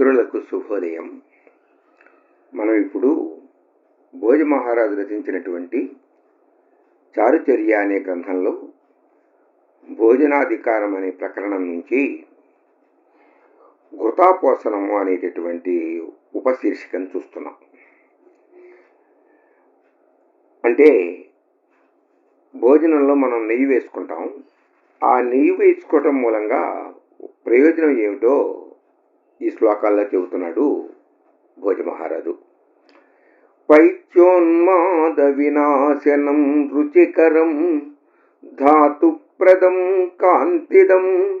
మిత్రులకు శుభోదయం. మనం ఇప్పుడు భోజ మహారాజు రచించినటువంటి చారుచర్య అనే గ్రంథంలో భోజనాధికారం అనే ప్రకరణం నుంచి ఘృతాపోసనము అనేటటువంటి ఉపశీర్షికను చూస్తున్నాం. అంటే భోజనంలో మనం నెయ్యి వేసుకుంటాం. ఆ నెయ్యి వేసుకోవటం మూలంగా ప్రయోజనం ఏమిటో ఈ శ్లోకాల్లో చెబుతున్నాడు భోజ మహారాజు పైత్యోన్మాద వినాశనం రుచికరం ధాతుప్రదం కాంతిదం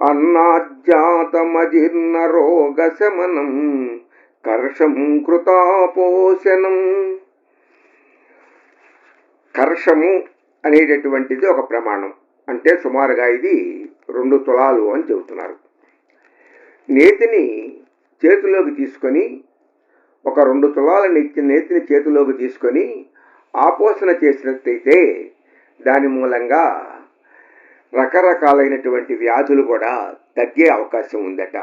అన్నాజ్జాతమజీర్ణ రోగశమనం కర్షం కృతాపోషణం. కర్షము అనేటటువంటిది ఒక ప్రమాణం. అంటే సుమారుగా ఇది రెండు తులాలు అని చెబుతున్నారు. నేతిని చేతిలోకి తీసుకొని ఒక రెండు తులాల నెచ్చిన నేతిని చేతిలోకి తీసుకొని ఆపోషణ చేసినట్టయితే దాని మూలంగా రకరకాలైనటువంటి వ్యాధులు కూడా తగ్గే అవకాశం ఉందట.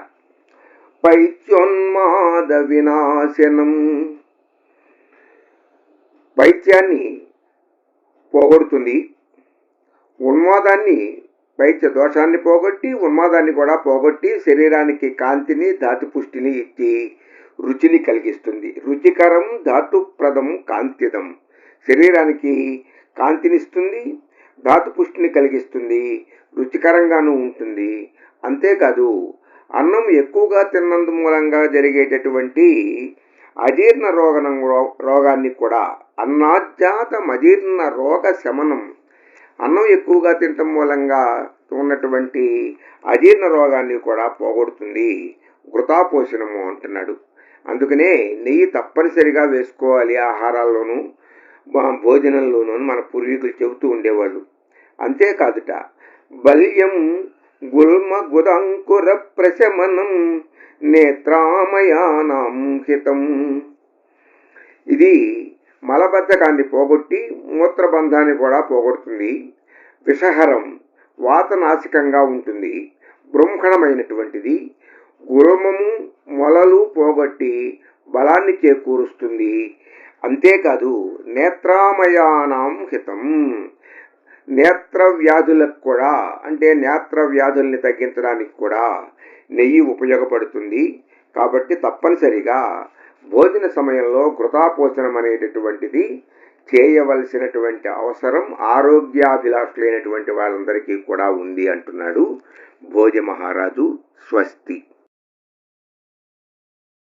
పైత్యోన్మాద వినాశనం. పైత్యాన్ని పోగొడుతుంది. ఉన్మాదాన్ని పైత్య దోషాన్ని పోగొట్టి ఉన్మాదాన్ని కూడా పోగొట్టి శరీరానికి కాంతిని ధాతుపుష్టిని ఇచ్చి రుచిని కలిగిస్తుంది. రుచికరం ధాతుప్రదం కాంతిదం శరీరానికి కాంతినిస్తుంది ధాతుపుష్టిని కలిగిస్తుంది రుచికరంగాను ఉంటుంది. అంతేకాదు అన్నం ఎక్కువగా తిన్నందు మూలంగా జరిగేటటువంటి అజీర్ణ రోగనం రోగాన్ని కూడా అన్నాజాతం అజీర్ణ రోగ శమనం అన్నం ఎక్కువగా తినటం మూలంగా ఉన్నటువంటి అజీర్ణ రోగాన్ని కూడా పోగొడుతుంది. వృతాపోషణము అంటున్నాడు. అందుకనే నెయ్యి తప్పనిసరిగా వేసుకోవాలి ఆహారాల్లోనూ భోజనంలోనూ మన పూర్వీకులు చెబుతూ ఉండేవాళ్ళు. అంతేకాదుట బల్యం గుల్మ గుదంకుర ప్రశమనం నేత్రామయానాం హితం. ఇది మలబద్ధకాన్ని పోగొట్టి మూత్రబంధాన్ని కూడా పోగొడుతుంది. విషహరం వాతనాశికంగా ఉంటుంది. బ్రహ్మణమైనటువంటిది గురుమము మొలలు పోగొట్టి బలాన్ని చేకూరుస్తుంది. అంతేకాదు నేత్రామయానాం హితం. నేత్ర వ్యాధులకు కూడా అంటే నేత్ర వ్యాధుల్ని తగ్గించడానికి కూడా నెయ్యి ఉపయోగపడుతుంది. కాబట్టి తప్పనిసరిగా భోజన సమయంలో కృతాపోచనం అనేటటువంటిది చేయవలసినటువంటి అవసరం ఆరోగ్యాభిలాషులైనటువంటి వాళ్ళందరికీ కూడా ఉంది అంటున్నాడు భోజ మహారాజు స్వస్తి.